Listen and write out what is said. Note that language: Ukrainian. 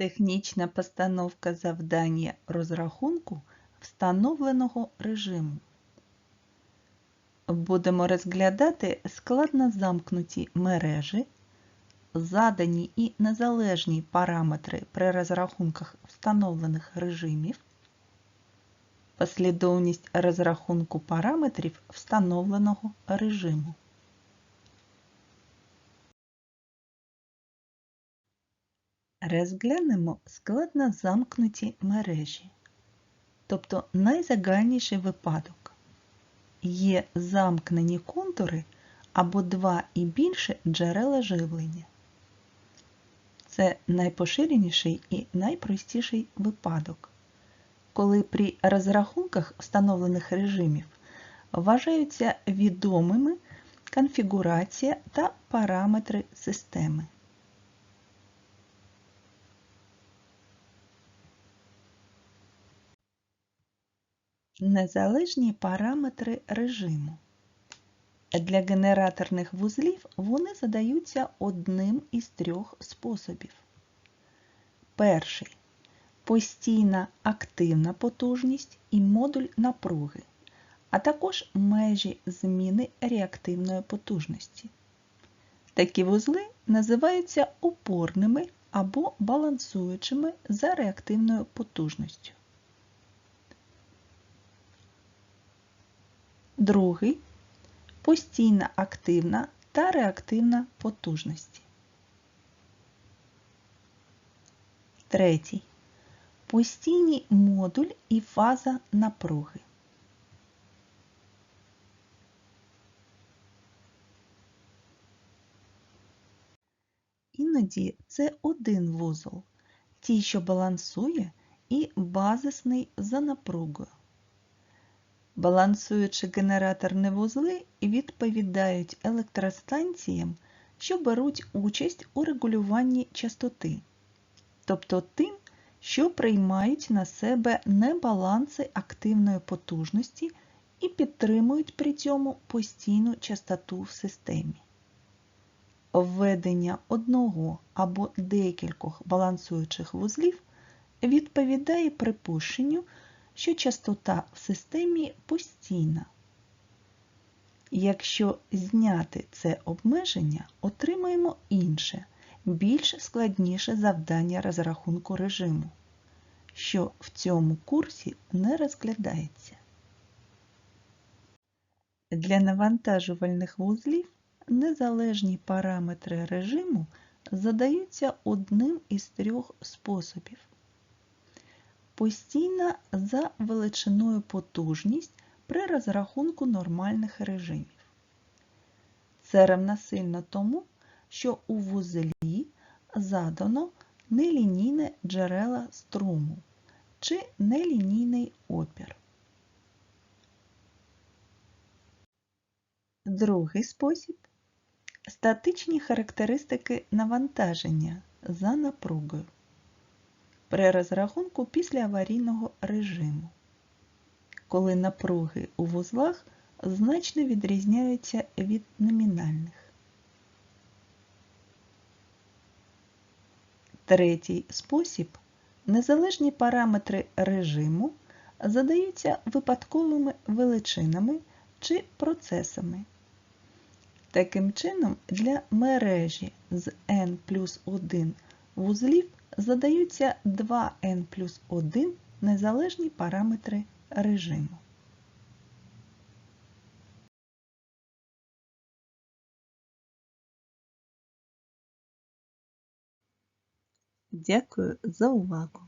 Технічна постановка завдання розрахунку встановленого режиму. Будемо розглядати складно замкнуті мережі, задані і незалежні параметри при розрахунках встановлених режимів, послідовність розрахунку параметрів встановленого режиму. Розглянемо складно замкнуті мережі, тобто найзагальніший випадок. Є замкнені контури або два і більше джерела живлення. Це найпоширеніший і найпростіший випадок, коли при розрахунках встановлених режимів вважаються відомими конфігурація та параметри системи. Незалежні параметри режиму. Для генераторних вузлів вони задаються одним із трьох способів. Перший постійна активна потужність і модуль напруги, а також межі зміни реактивної потужності. Такі вузли називаються опорними або балансуючими за реактивною потужністю. Другий постійна активна та реактивна потужності. Третій. Постійний модуль і фаза напруги. Іноді це один вузол, ті, що балансує, і базисний за напругою. Балансуючи генераторні вузли відповідають електростанціям, що беруть участь у регулюванні частоти, тобто тим, що приймають на себе небаланси активної потужності і підтримують при цьому постійну частоту в системі. Введення одного або декількох балансуючих вузлів відповідає припущенню, що частота в системі постійна. Якщо зняти це обмеження, отримаємо інше, більш складніше завдання розрахунку режиму, що в цьому курсі не розглядається. Для навантажувальних вузлів незалежні параметри режиму задаються одним із трьох способів постійна за величиною потужність при розрахунку нормальних режимів. Це равносильно тому, що у вузлі задано нелінійне джерела струму чи нелінійний опір. Другий спосіб статичні характеристики навантаження за напругою при розрахунку після аварійного режиму, коли напруги у вузлах значно відрізняються від номінальних. Третій спосіб незалежні параметри режиму задаються випадковими величинами чи процесами. Таким чином, для мережі з n плюс 1 вузлів задаються 2n плюс 1 незалежні параметри режиму. Дякую за увагу!